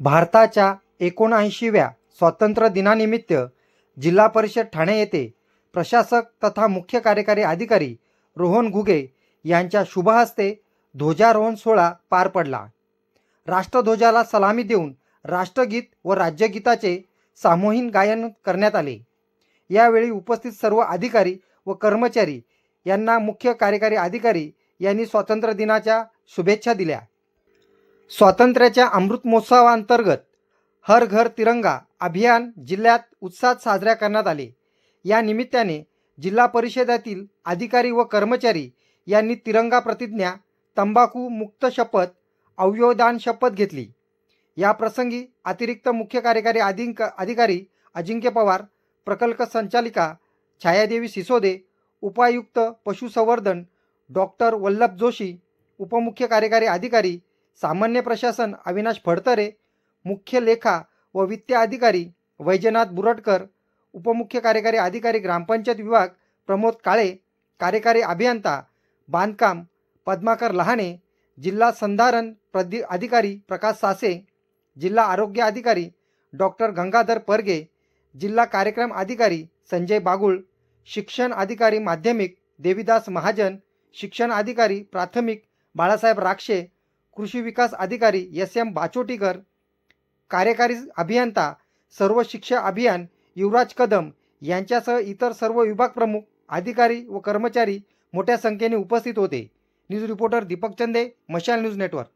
भारताच्या एकोणऐंशीव्या स्वातंत्र्य दिनानिमित्त जिल्हा परिषद ठाणे येथे प्रशासक तथा मुख्य कार्यकारी अधिकारी रोहन घुगे यांच्या शुभहस्ते ध्वजारोहण सोहळा पार पडला. राष्ट्रध्वजाला सलामी देऊन राष्ट्रगीत व राज्यगीताचे सामूहिक गायन करण्यात आले. यावेळी उपस्थित सर्व अधिकारी व कर्मचारी यांना मुख्य कार्यकारी अधिकारी यांनी स्वातंत्र्य दिनाच्या शुभेच्छा दिल्या. स्वातंत्र्याच्या अमृत महोत्सवाअंतर्गत हर घर तिरंगा अभियान जिल्ह्यात उत्साहात साजऱ्या करण्यात आले. या निमित्ताने जिल्हा परिषदेतील अधिकारी व कर्मचारी यांनी तिरंगा प्रतिज्ञा तंबाखू मुक्त शपथ अवयवदान शपथ घेतली. या प्रसंगी अतिरिक्त मुख्य कार्यकारी अधिक अधिकारी अजिंक्य पवार प्रकल्प संचालिका छायादेवी सिसोदे उपायुक्त पशुसंवर्धन डॉक्टर वल्लभ जोशी उपमुख्य कार्यकारी अधिकारी सामान्य प्रशासन अविनाश फडतरे मुख्य लेखा व वित्त अधिकारी वैजनाथ बुरटकर उपमुख्य कार्यकारी अधिकारी ग्रामपंचायत विभाग प्रमोद काळे कार्यकारी अभियंता बांधकाम पद्माकर लहाने जिल्हा संधारण प्रदि अधिकारी प्रकाश सासे जिल्हा आरोग्य अधिकारी डॉक्टर गंगाधर परगे जिल्हा कार्यक्रम अधिकारी संजय बागुळ शिक्षण अधिकारी माध्यमिक देविदास महाजन शिक्षण अधिकारी प्राथमिक बाळासाहेब राक्षे कृषी विकास अधिकारी एस एम बाचोटीकर कार्यकारी अभियंता सर्व शिक्षा अभियान युवराज कदम यांच्यासह इतर सर्व विभाग प्रमुख अधिकारी व कर्मचारी मोठ्या संख्येने उपस्थित होते. न्यूज रिपोर्टर दीपक चंदे मशाल न्यूज नेटवर्क.